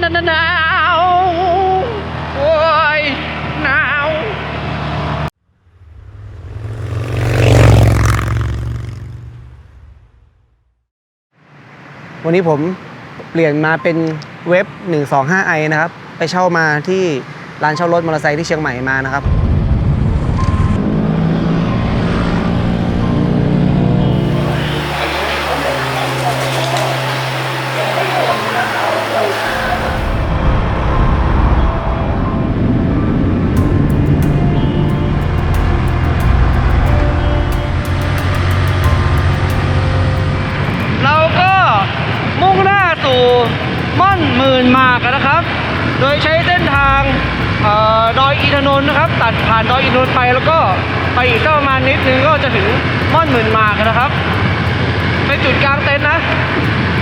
หนาวหนาวโอ้ยหนาววันนี้ผมเปลี่ยนมาเป็นเว็บ 125i นะครับ ไปเช่ามาที่ร้านเช่ารถมอเตอร์ไซค์ที่เชียงใหม่มานะครับ โดยใช้เส้นทางออดอยอินทนนท์นะครับ ตัดผ่านดอยอินทนนท์ไปแล้วก็ไปอีกประมาณนิดนึงก็จะถึงม่อนหมื่นมากนะครับเป็นจุดกลางเต็นท์นะ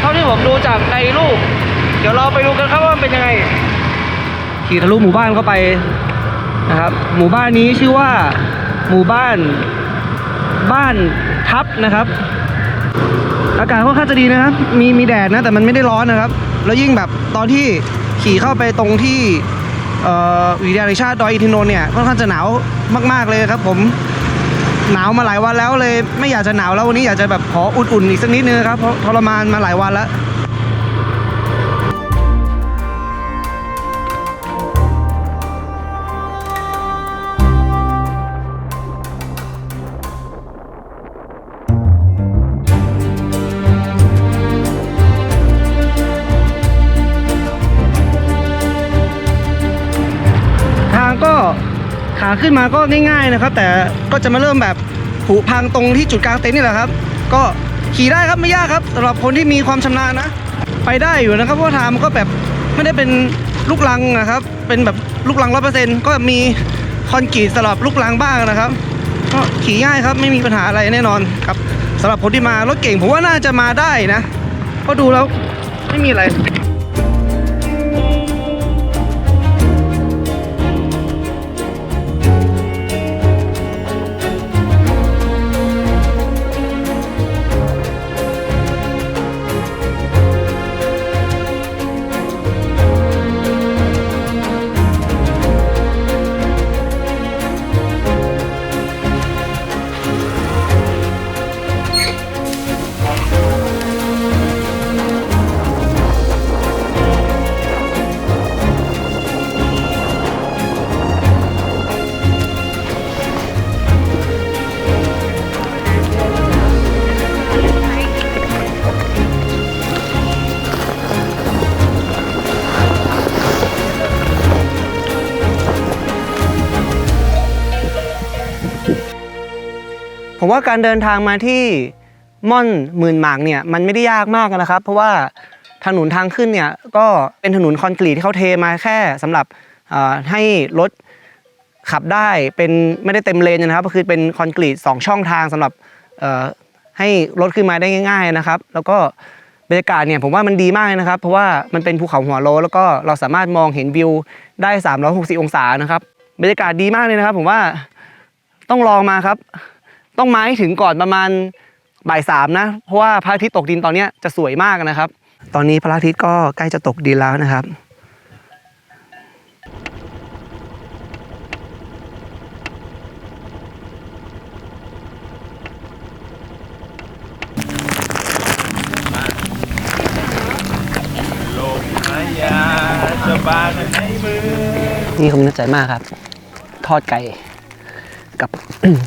เท่าที่ผมดูจากในรูป เดี๋ยวเราไปดูกันครับว่ามันเป็นยังไง ขี่ทะลุหมู่บ้านเข้าไปนะครับ หมู่บ้านนี้ชื่อว่าหมู่บ้านบ้านทับนะครับ อากาศค่อนข้างจะดีนะครับ มีมีแดดนะแต่มันไม่ได้ร้อนนะครับ แล้วยิ่งแบบตอนที่ ขี่เข้าไปตรงที่เอ่อวิทยาลัยชาติดอยอินทนนท์เนี่ยค่อนข้างจะหนาวมาก ๆเลยครับ ผมหนาวมาหลายวันแล้วเลย ไม่อยากจะหนาวแล้ววันนี้อยากจะแบบขออุ่นๆอีกสักนิดนึงครับเพราะทรมานมาหลายวันแล้ว ขาขึ้นมาก็ง่ายๆนะครับ แต่ก็จะมาเริ่มแบบผุพังตรงที่จุดกลางเต็นท์นี่แหละครับ ก็ขี่ได้ครับไม่ยากครับสำหรับคนที่มีความชำนาญนะ ไปได้อยู่นะครับเพราะทางมันก็แบบไม่ได้เป็นลูกลังนะครับ เป็นแบบลูกลังร้อยเปอร์เซ็นต์ก็มีคอนกรีตสำหรับลูกลังบ้างนะครับก็ขี่ง่ายครับไม่มีปัญหาอะไรแน่นอนครับสำหรับคนที่มารถเก่งผมว่าน่าจะมาได้นะเพราะดูแล้วไม่มีอะไร ผมว่าการเดินทางมาที่ม่อนหมื่นหมากเนี่ยมันไม่ได้ยากมากนะครับ เพราะว่าถนนทางขึ้นเนี่ยก็เป็นถนนคอนกรีตที่เขาเทมาแค่สำหรับให้รถขับได้เป็นไม่ได้เต็มเลนนะครับก็คือเป็นคอนกรีตสองช่องทางสำหรับให้รถขึ้นมาได้ง่าย ๆนะครับ แล้วก็บรรยากาศเนี่ยผมว่ามันดีมากนะครับ เพราะว่ามันเป็นภูเขาหัวโล แล้วก็เราสามารถมองเห็นวิวได้ 360 องศานะครับบรรยากาศดีมากเลยนะครับ ผมว่าต้องลองมาครับ ต้องมาให้ถึงก่อนประมาณบ่ายสามนะ เพราะว่าพระอาทิตย์ตกดินตอนเนี้ยจะสวยมากนะครับ ตอนนี้พระอาทิตย์ก็ใกล้จะตกดินแล้วนะครับลมหายาจะบานในมือนี่ผมนึกใจมากครับ ทอดไก่ กับ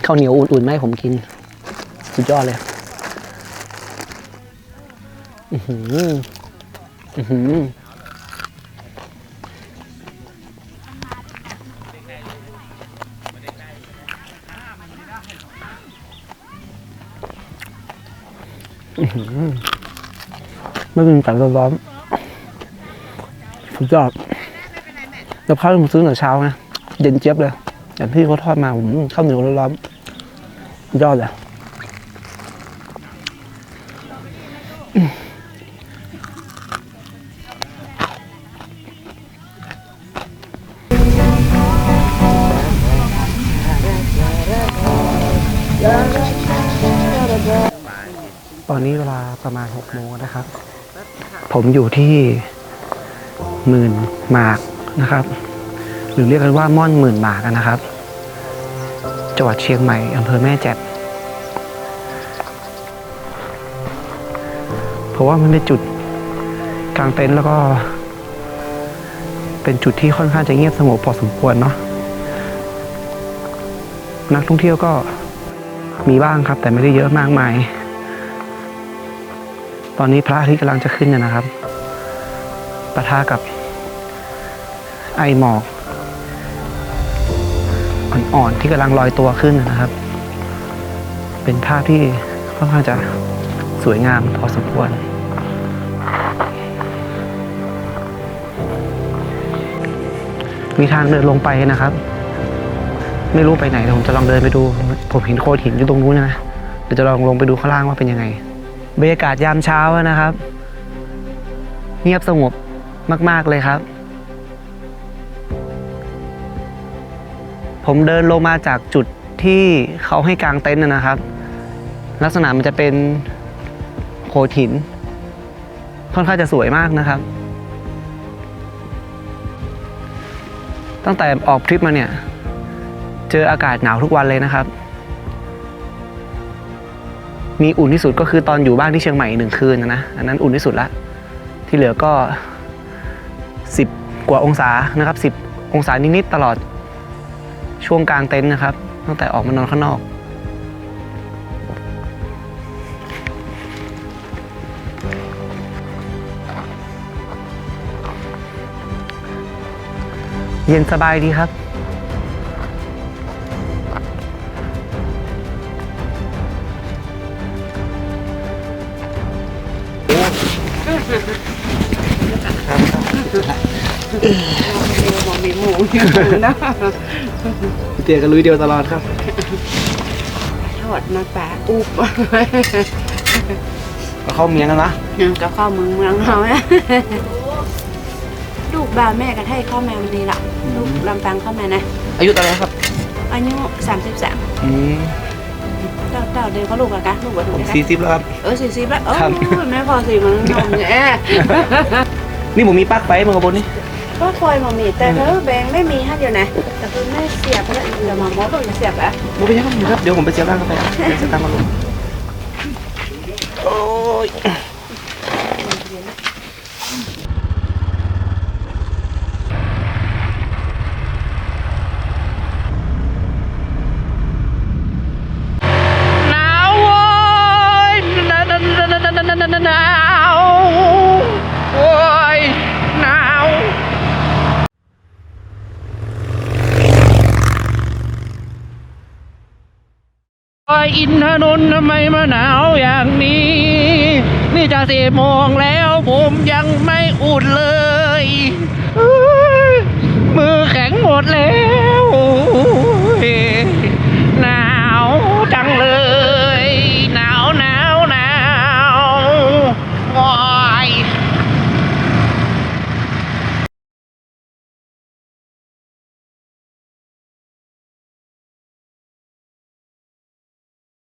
ข้าวเหนียวอุ่นๆมาให้ผมกิน สุดยอดเลย อือหือ อือหือไม่เป็นไก่ร้อนสุดยอดแล้วข้าวที่ผมซื้อตั้งแต่เช้านะ เย็นเจี๊ยบเลย อย่างพี่เขาทอดมาผมข้าวเหนียวร้อนๆยอดเลยตอนนี้เวลาประมาณ6โมงนะครับ ผมอยู่ที่หมื่นหมากนะครับ รือเรียกกันว่าม่อนหมื่นหมากนะครับ จังหวัดเชียงใหม่อำเภอแม่แจ่มเพราะว่ามันเป็นจุดกลางเต็นท์แล้วก็ เป็นจุดที่ค่อนข้างจะเงียบสงบพอสมควรเนาะนักท่องเที่ยวก็มีบ้างครับ แต่ไม่ได้เยอะมากมาย ตอนนี้พระอาทิตย์กำลังจะขึ้นนะนะครับ ปะทะกับไอหมอก อ่อนๆที่กำลังลอยตัวขึ้นนะครับ เป็นภาพที่ค่อนข้างจะสวยงามพอสมควร มีทางเดินลงไปนะครับ ไม่รู้ไปไหนแต่ผมจะลองเดินไปดู ผมเห็นโขดหินอยู่ตรงนู้นนะเดี๋ยวจะลองลงไปดูข้างล่างว่าเป็นยังไง บรรยากาศยามเช้านะครับ เงียบสงบมาก ๆ เลยครับ ผมเดินลงมาจากจุดที่เขาให้กางเต็นท์นะครับ ลักษณะมันจะเป็นโขดหิน ค่อนข้างจะสวยมากนะครับ ตั้งแต่ออกทริปมาเนี่ย เจออากาศหนาวทุกวันเลยนะครับ มีอุ่นที่สุดก็คือตอนอยู่บ้านที่เชียงใหม่หนึ่งคืนนะนะอันนั้นอุ่นที่สุดละ ที่เหลือก็ 10 กว่าองศานะครับ 10 องศานิดๆตลอด ช่วงกลางเต็นท์นะครับ ตั้งแต่ออกมานอนข้างนอก เย็นสบายดีครับมอง มีหมูอยู่นะเตียกันลุยเดียวตลอดครับ ทอดมาปลาอุบก็เข้าเมียงกันนะก็เข้าเมืองเมืองเขาเนี่ยลูกบ่าวแม่กระไทยเข้าแม่วันนี้ละลูกลำปังเข้าแม่นะ อายุเท่าไหรครับ อายุสามสิบสามอืมเจ้าเจ้าเดินเขาลูกอะกะลูกบัตรผมกะสี่สิบแล้วครับเออสี่สิบแล้วเออครับแม่พอสี่มันนมเนี่ยนี่ผมมีปลั๊กไฟมือกระบนนี่ ก็คอยมามีแต่เธอแบงไม่มีให้เดียวนะแต่คือไม่เสียบแล้วเดี๋ยวมามอสจะเสียบอะไม่เป็นยังครับเดี๋ยวผมไปเสียบ้างกาแฟเดี๋ยวสตางค์มาลงโอ้ย อยอินทนนท์ทำไมมาหนาวอย่างนี้ นี่จะสี่โมงแล้วผมยังไม่อุ่นเลย มือแข็งหมดแล้ว